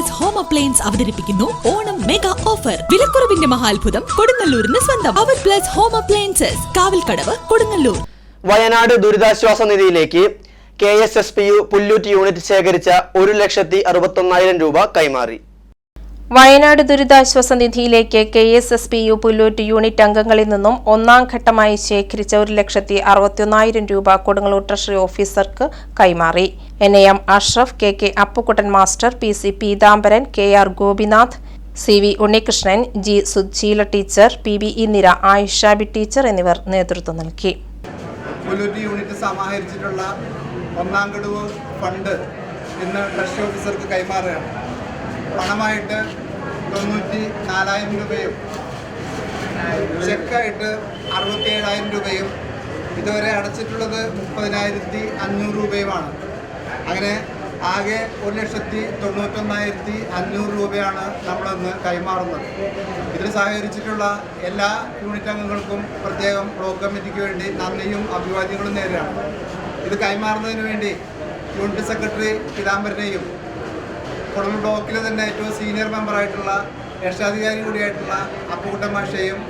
Plus home appliance അവതരിപ്പിക്കുന്നു. Onam mega offer വിലക്കുറവിന്റെ മഹാത്ഭുതം കൊടുങ്ങല്ലൂരിന് സ്വന്തം. അവർ plus home appliances Kavalkadavu Kodungallur. Wayanad ദുരിതാശ്വാസ നിധിയിലേക്ക് K S S P U Pullut unit ശേഖരിച്ച ഒരു ലക്ഷത്തി അറുപത്തൊന്നായിരം രൂപ കൈമാറി. വയനാട് ദുരിതാശ്വാസ നിധിയിലേക്ക് K S S P U Pullut unit അംഗങ്ങളിൽ നിന്നും ഒന്നാം ഘട്ടമായി ശേഖരിച്ച ഒരു ലക്ഷത്തി അറുപത്തിയൊന്നായിരം രൂപ കൊടുങ്ങല്ലൂർ ട്രഷറി ഓഫീസർക്ക് കൈമാറി. N A M Ashraf K K Appukuttan master P C Peethambaran K R Gopinath C V Unnikrishnan G Sujeela teacher P B Indira Ayishabi teacher എന്നിവർ നേതൃത്വം നൽകി. യൂണിറ്റ് ഒന്നാം ഫണ്ട് ഇന്ന് ഓഫീസർക്ക് കൈമാറുകയാണ്. പണമായിട്ട് തൊണ്ണൂറ്റി നാലായിരം രൂപയും ചെക്കായിട്ട് അറുപത്തി ഏഴായിരം രൂപയും ഇതുവരെ അടച്ചിട്ടുള്ളത് മുപ്പതിനായിരത്തി അഞ്ഞൂറ് രൂപയുമാണ്. അങ്ങനെ ആകെ ഒരു ലക്ഷത്തി തൊണ്ണൂറ്റൊന്നായിരത്തി അഞ്ഞൂറ് രൂപയാണ് നമ്മളിന്ന് കൈമാറുന്നത്. ഇതിന് സഹകരിച്ചിട്ടുള്ള എല്ലാ യൂണിറ്റ് അംഗങ്ങൾക്കും പ്രത്യേകം ബ്ലോക്ക് കമ്മിറ്റിക്ക് വേണ്ടി നന്ദിയും അഭിവാദ്യങ്ങളും നേരെയാണ് ഇത് കൈമാറുന്നതിന് വേണ്ടി യൂണിറ്റ് സെക്രട്ടറി പീതാംബരനെയും കൊടുങ്ങൽ ബ്ലോക്കിലെ തന്നെ ഏറ്റവും സീനിയർ മെമ്പറായിട്ടുള്ള രക്ഷാധികാരി കൂടിയായിട്ടുള്ള അപ്പുകുട്ടൻ മാഷയും